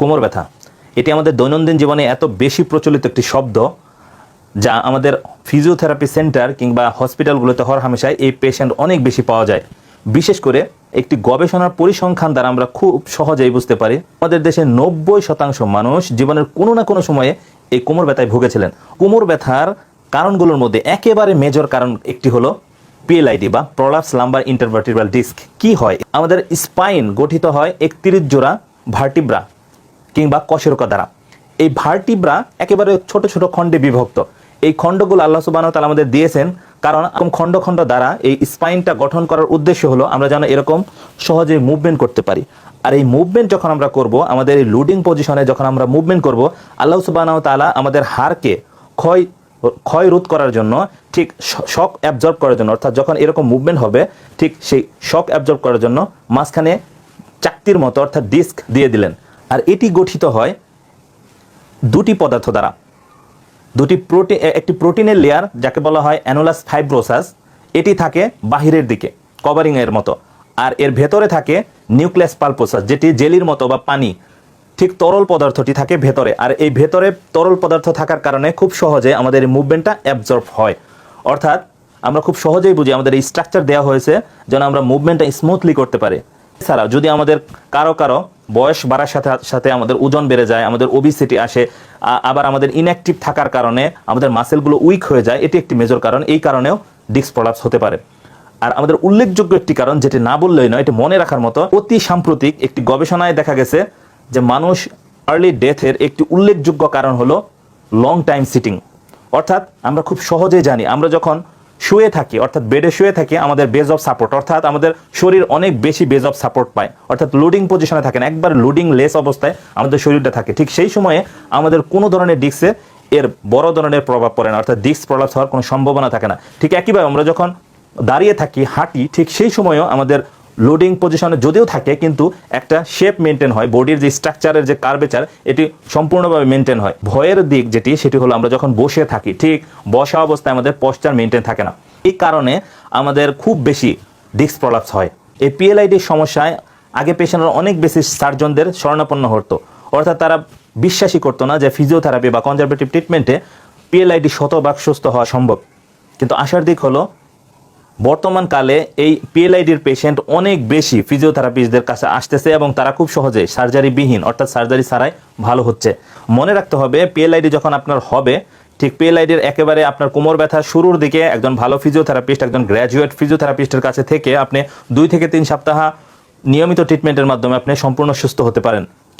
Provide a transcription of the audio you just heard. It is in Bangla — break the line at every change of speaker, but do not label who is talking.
কোমর ব্যথা। এটি আমাদের দৈনন্দিন জীবনে এত বেশি প্রচলিত একটি শব্দ যা আমাদের ফিজিওথেরাপি সেন্টার কিংবা হসপিটালগুলোতে হর হামেশায় এই পেশেন্ট অনেক বেশি পাওয়া যায়। বিশেষ করে একটি গবেষণার পরিসংখ্যান দ্বারা আমরা খুব সহজেই বুঝতে পারি, আমাদের দেশে নব্বই শতাংশ মানুষ জীবনের কোনো না কোনো সময়ে এই কোমর ব্যথায় ভুগেছিলেন। কোমর ব্যথার কারণগুলোর মধ্যে একেবারে মেজর কারণ একটি হলো পিএলআইডি বা প্রলাপস লাম্বার ইন্টারভার্টিব্রাল ডিস্ক কি হয়? আমাদের স্পাইন গঠিত হয় একত্রিশ জোড়া ভার্টিব্রা কিংবা কশেরকা দ্বারা। এই ভার্টিব্রা একেবারে ছোট ছোট খণ্ডে বিভক্ত। এই খণ্ডগুলো আল্লাহ সুবাহ তালা আমাদের দিয়েছেন। কারণ এরকম খণ্ড খণ্ড দ্বারা এই স্পাইনটা গঠন করার উদ্দেশ্য হলো আমরা যেন এরকম সহজে মুভমেন্ট করতে পারি। আর এই মুভমেন্ট যখন আমরা করব, আমাদের এই লুডিং পজিশনে যখন আমরা মুভমেন্ট করব, আল্লাহ সুবাহ তালা আমাদের হাড়কে ক্ষয় ক্ষয় রোধ করার জন্য ঠিক শক অ্যাবজর্ব করার জন্য, অর্থাৎ যখন এরকম মুভমেন্ট হবে, ঠিক সেই শক অ্যাবজর্ব করার জন্য মাঝখানে চাকতির মতো, অর্থাৎ ডিস্ক দিয়ে দিলেন। আর এটি গঠিত হয় দুটি পদার্থ দ্বারা। দুটি প্রোটিন একটি প্রোটিনের লেয়ার যাকে বলা হয় অ্যানোলাস ফাইব্রোসাস, এটি থাকে বাহিরের দিকে কভারিং এর মতো। আর এর ভেতরে থাকে নিউক্লিয়াস পালপোসাস, যেটি জেলির মতো বা পানি। ঠিক তরল পদার্থটি থাকে ভেতরে, আর এই ভেতরে তরল পদার্থ থাকার কারণে খুব সহজে আমাদের এই মুভমেন্টটা অ্যাবজর্ব হয়। অর্থাৎ আমরা খুব সহজেই বুঝি আমাদের এই স্ট্রাকচার দেওয়া হয়েছে যেন আমরা মুভমেন্টটা স্মুথলি করতে পারি। এছাড়া যদি আমাদের কারও কারও বয়স বাড়ার সাথে সাথে আমাদের ওজন বেড়ে যায়, আমাদের ওবিসিটি আসে আবার আমাদের ইনঅ্যাক্টিভ থাকার কারণে আমাদের মাসেলগুলো উইক হয়ে যায়, এটি একটি মেজর কারণ, এই কারণেও ডিস্ক প্রলাপস হতে পারে। আর আমাদের উল্লেখযোগ্য একটি কারণ, যেটি না বললেই নয়, এটি মনে রাখার মতো, অতি সাম্প্রতিক একটি গবেষণায় দেখা গেছে যে মানুষ আর্লি ডেথের একটি উল্লেখযোগ্য কারণ হলো লং টাইম সিটিং অর্থাৎ আমরা খুব সহজেই জানি, আমরা যখন শুয়ে থাকি, অর্থাৎ বেডে শুয়ে থাকি, আমাদের বেজ অফ সাপোর্ট অর্থাৎ আমাদের শরীর অনেক বেশি বেজ অফ সাপোর্ট পায়। অর্থাৎ লোডিং পজিশনে থাকেন, একবার লোডিং লেস অবস্থায় আমাদের শরীরটা থাকে। ঠিক সেই সময়ে আমাদের কোনো ধরনের ডিস্কে এর বড় ধরনের প্রভাব পড়ে না, অর্থাৎ ডিস্ক প্রলাপস হওয়ার কোনো সম্ভাবনা থাকে না। ঠিক একইভাবে আমরা যখন দাঁড়িয়ে থাকি, হাঁটি, ঠিক সেই সময়ও আমাদের লোডিং পজিশনে যদিও থাকে, কিন্তু একটা শেপ মেনটেন হয় বডির যে স্ট্রাকচারের যে কার্ভেচার এটি সম্পূর্ণভাবে মেনটেন হয়। ভয়ের দিক যেটি, সেটি হলো আমরা যখন বসে থাকি, ঠিক বসা অবস্থায় আমাদের পশ্চার মেনটেন থাকে না। এই কারণে আমাদের খুব বেশি ডিস্ক প্রলাপস হয়। এই পিএলআইডির সমস্যায় আগে পেশেন্টরা অনেক বেশি সার্জনদের শরণাপন্ন হতো। অর্থাৎ তারা বিশ্বাসই করতো না যে ফিজিওথেরাপি বা কনজারভেটিভ ট্রিটমেন্টে পিএলআইডি শতভাগ সুস্থ হওয়া সম্ভব। কিন্তু আশার দিক হলো বর্তমানকালে এই পিএলআইডির পেশেন্ট অনেক বেশি ফিজিওথেরাপিস্টদের কাছে আসতেছে এবং তারা খুব সহজে সার্জারি বিহীন অর্থাৎ সার্জারি ছাড়াই ভালো হচ্ছে। মনে রাখতে হবে, পিএলআইডি যখন আপনার হবে, ঠিক পিএলআইডির একেবারে আপনার কোমর ব্যথা শুরুর দিকে একজন ভালো ফিজিওথেরাপিস্ট একজন গ্র্যাজুয়েট ফিজিওথেরাপিস্টের কাছে থেকে আপনি দুই থেকে তিন সপ্তাহ নিয়মিত ট্রিটমেন্টের মাধ্যমে আপনি সম্পূর্ণ সুস্থ হতে পারেন।